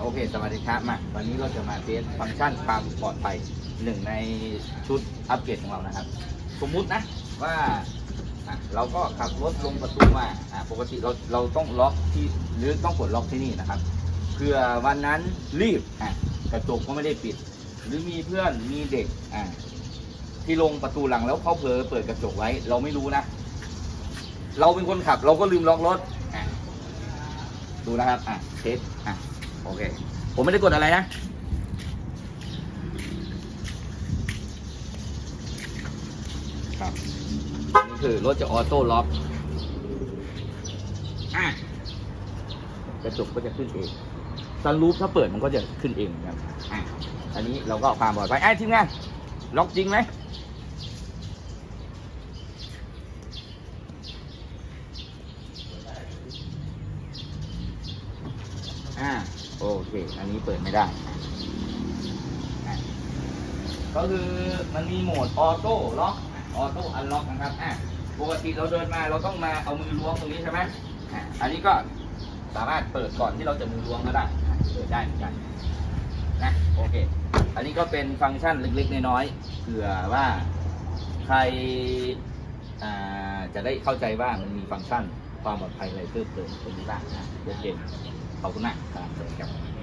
โอเค สวัสดีครับ มา วันนี้เราจะมาเทสฟังก์ชันความปลอดภัยหนึ่งในชุดอัปเกรดของเรานะครับ สมมุตินะว่าเราก็ขับรถลงประตูมาปกติเราเราต้องล็อกที่หรือต้องกดล็อกที่นี่นะครับเผื่อวันนั้นรีบกระจกก็ไม่ได้ปิด หรือมีเพื่อนมีเด็กที่ลงประตูหลังแล้วเขาเผลอเปิดกระจกไว้ เราไม่รู้นะ เราเป็นคนขับ เราก็ลืมล็อกรถดูนะครับอะเทสอะ โอเค ผมไม่ได้กดอะไรนะ ครับนี่คือรถจะออโต้ล็อกกระจกก็จะขึ้นเองซันรูฟถ้าเปิดมันก็จะขึ้นเองเหมือนกันอะอันนี้เราก็เอาความปลอดภัยไอ้ทีมงานล็อกจริงไหมอ่า โอเค อันนี้เปิดไม่ได้ ก็คือมันมีโหมดออโต้ล็อกออโต้อันล็อกนะครับอะปกติเราเดินมาเราต้องมาเอามือล้วงตรงนี้ใช่ไหมอะอันนี้ก็สามารถเปิดก่อนที่เราจะมือล้วงก็ได้อะเปิดได้เหมือนกันนะโอเค อันนี้ก็เป็นฟังก์ชันเล็กๆน้อยๆเผื่อว่าใครอ่าจะได้เข้าใจว่ามันมีฟังก์ชันความปลอดภัยอะไรเพิ่มเติมตรงนี้บ้างนะโอเค ขอบคุณมากครับสวัสดีครับ